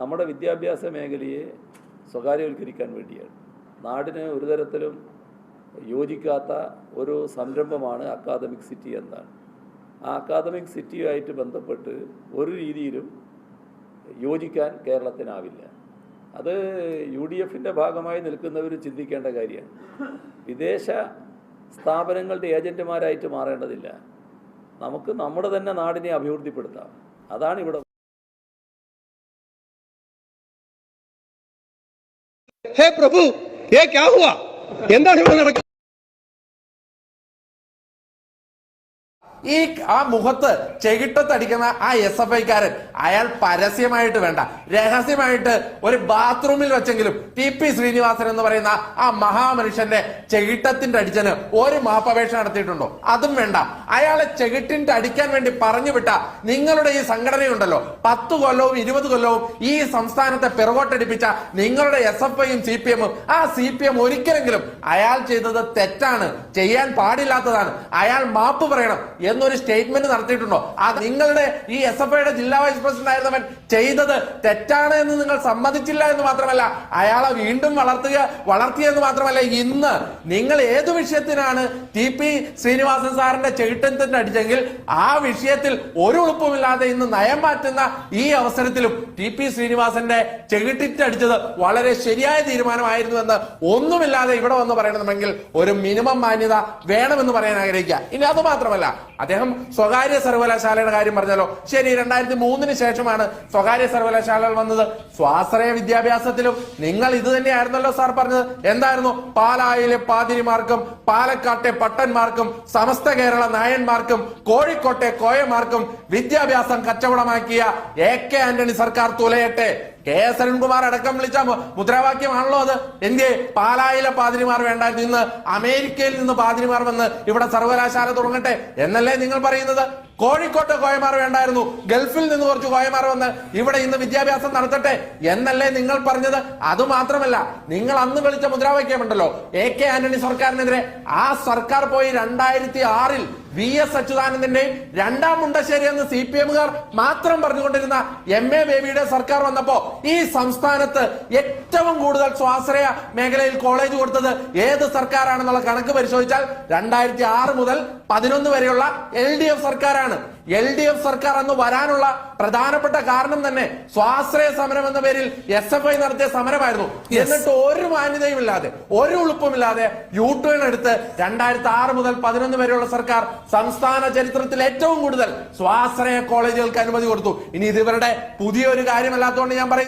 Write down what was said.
നമ്മുടെ വിദ്യാഭ്യാസ മേഖലയെ സ്വകാര്യവൽക്കരിക്കാൻ വേണ്ടിയാണ്. നാടിന് ഒരു തരത്തിലും യോജിക്കാത്ത ഒരു സംരംഭമാണ് അക്കാദമിക് സിറ്റി എന്നാണ്. ആ അക്കാദമിക് സിറ്റിയുമായിട്ട് ബന്ധപ്പെട്ട് ഒരു രീതിയിലും യോജിക്കാൻ കേരളത്തിനാവില്ല. അത് യു ഡി എഫിന്റെ ഭാഗമായി നിൽക്കുന്നവർ ചിന്തിക്കേണ്ട കാര്യമാണ്. വിദേശ സ്ഥാപനങ്ങളുടെ ഏജന്റുമാരായിട്ട് മാറേണ്ടതില്ല. നമുക്ക് നമ്മുടെ തന്നെ നാടിനെ അഭിവൃദ്ധിപ്പെടുത്താം. അതാണ് ഇവിടെ ഹേ പ്രഭു ഏ ക്യാ ഹുവാ? എന്താണ് ഇവിടെ നടക്കുന്നത് ഈ ആ മുഖത്ത് ചെകിട്ടത്തടിക്കുന്ന ആ എസ് എഫ് ഐക്കാരൻ അയാൾ പരസ്യമായിട്ട് വേണ്ട. രഹസ്യമായിട്ട് ഒരു ബാത്റൂമിൽ വെച്ചെങ്കിലും ടി പി ശ്രീനിവാസൻ എന്ന് പറയുന്ന ആ മഹാമനുഷ്യന്റെ ചെകിട്ടത്തിന്റെ അടിച്ചന് ഒരു മാപ്പപേക്ഷ നടത്തിയിട്ടുണ്ടോ? അതും വേണ്ട. അയാളെ ചെകിട്ടിന്റെ അടിക്കാൻ വേണ്ടി പറഞ്ഞു വിട്ട നിങ്ങളുടെ ഈ സംഘടനയുണ്ടല്ലോ. പത്ത് കൊല്ലവും ഇരുപത് കൊല്ലവും ഈ സംസ്ഥാനത്തെ പിറകോട്ടടിപ്പിച്ച നിങ്ങളുടെ എസ് എഫ് ഐയും സി പി എമ്മും ആ സി പി എം ഒരിക്കലെങ്കിലും അയാൾ ചെയ്തത് തെറ്റാണ്. ചെയ്യാൻ പാടില്ലാത്തതാണ്. അയാൾ മാപ്പ് പറയണം എന്നൊരു സ്റ്റേറ്റ്മെന്റ് നടത്തിയിട്ടുണ്ടോ? അത് നിങ്ങളുടെ ഈ എസ് എഫ് ഐയുടെ ജില്ലാ വൈസ് പ്രസിഡന്റ് ആയിരുന്നവൻ ചെയ്തത് തെറ്റാണ് എന്ന് നിങ്ങൾ സമ്മതിച്ചില്ല എന്ന് മാത്രമല്ല അയാളെ വീണ്ടും വളർത്തുക വളർത്തിയെന്ന് മാത്രമല്ല ഇന്ന് നിങ്ങൾ ഏത് വിഷയത്തിനാണ് ടി പി ശ്രീനിവാസൻ സാറിന്റെ ചെകിട്ടത്തിന്റെ അടിച്ചെങ്കിൽ ആ വിഷയത്തിൽ ഒരു ഉളുപ്പുമില്ലാതെ ഇന്ന് നയം മാറ്റുന്ന ഈ അവസരത്തിലും ടി പി ശ്രീനിവാസന്റെ ചെകിട്ടിറ്റ് അടിച്ചത് വളരെ ശരിയായ തീരുമാനമായിരുന്നു എന്ന് ഒന്നുമില്ലാതെ ഇവിടെ വന്ന് പറയണമെങ്കിൽ ഒരു മിനിമം മാന്യത വേണമെന്ന് പറയാൻ ആഗ്രഹിക്കുക. ഇനി അത് മാത്രമല്ല അദ്ദേഹം സ്വകാര്യ സർവകലാശാലയുടെ കാര്യം പറഞ്ഞല്ലോ. ശരി രണ്ടായിരത്തി മൂന്നിന് ശേഷമാണ് സ്വകാര്യ സർവകലാശാലകൾ വന്നത്. സ്വാശ്രയ വിദ്യാഭ്യാസത്തിലും നിങ്ങൾ ഇത് തന്നെയായിരുന്നല്ലോ സാർ പറഞ്ഞത്. എന്തായിരുന്നു? പാലായിലെ പാതിരിമാർക്കും പാലക്കാട്ടെ പട്ടന്മാർക്കും സമസ്ത കേരള നായന്മാർക്കും കോഴിക്കോട്ടെ കോയമാർക്കും വിദ്യാഭ്യാസം കച്ചവടമാക്കിയ എ കെ ആന്റണി സർക്കാർ തുലയട്ടെ. കെ എസ് അരുൺകുമാർ അടക്കം വിളിച്ച മുദ്രാവാക്യമാണല്ലോ അത്. എന്തേ പാലായിലെ പാതിരിമാർ വേണ്ട നിന്ന് അമേരിക്കയിൽ നിന്ന് പാതിരിമാർ വന്ന് ഇവിടെ സർവകലാശാല തുടങ്ങട്ടെ എന്നല്ലേ നിങ്ങൾ പറയുന്നത്? കോഴിക്കോട്ട് കോയമാർ വേണ്ടായിരുന്നു. ഗൾഫിൽ നിന്ന് കുറച്ച് കോയമാർ വന്ന് ഇവിടെ ഇന്ന് വിദ്യാഭ്യാസം നടത്തട്ടെ എന്നല്ലേ നിങ്ങൾ പറഞ്ഞത്? അത് മാത്രമല്ല നിങ്ങൾ അന്ന് വിളിച്ച മുദ്രാവാക്യമുണ്ടല്ലോ. എ കെ ആന്റണി സർക്കാരിനെതിരെ ആ സർക്കാർ പോയി രണ്ടായിരത്തി ആറിൽ വി എസ് അച്യുതാനന്ദന്റെയും രണ്ടാം മുണ്ടശ്ശേരി എന്ന് സി പി എമ്മുകാർ മാത്രം പറഞ്ഞുകൊണ്ടിരുന്ന എം എ ബേബിയുടെ സർക്കാർ വന്നപ്പോ ഈ സംസ്ഥാനത്ത് ഏറ്റവും കൂടുതൽ സ്വാശ്രയ മേഖലയിൽ കോളേജ് കൊടുത്തത് ഏത് സർക്കാരാണെന്നുള്ള കണക്ക് പരിശോധിച്ചാൽ രണ്ടായിരത്തി ആറ് മുതൽ പതിനൊന്ന് വരെയുള്ള എൽ ഡി എഫ് സർക്കാരാണ്. എൽ ഡി എഫ് സർക്കാർ അന്ന് വരാനുള്ള പ്രധാനപ്പെട്ട കാരണം തന്നെ സ്വാശ്രയ സമരം എന്ന പേരിൽ എസ് എഫ് ഐ നടത്തിയ സമരമായിരുന്നു. എന്നിട്ട് ഒരു മാന്യതയുമില്ലാതെ ഒരു ഉളുപ്പുമില്ലാതെ യു ടേൺ എടുത്ത് രണ്ടായിരത്തി ആറ് മുതൽ പതിനൊന്ന് വരെയുള്ള സർക്കാർ സംസ്ഥാന ചരിത്രത്തിൽ ഏറ്റവും കൂടുതൽ സ്വാശ്രയ കോളേജുകൾക്ക് അനുമതി കൊടുത്തു. ഇനി ഇത് ഇവരുടെ പുതിയൊരു കാര്യമല്ലാത്തതുകൊണ്ട് ഞാൻ പറയും.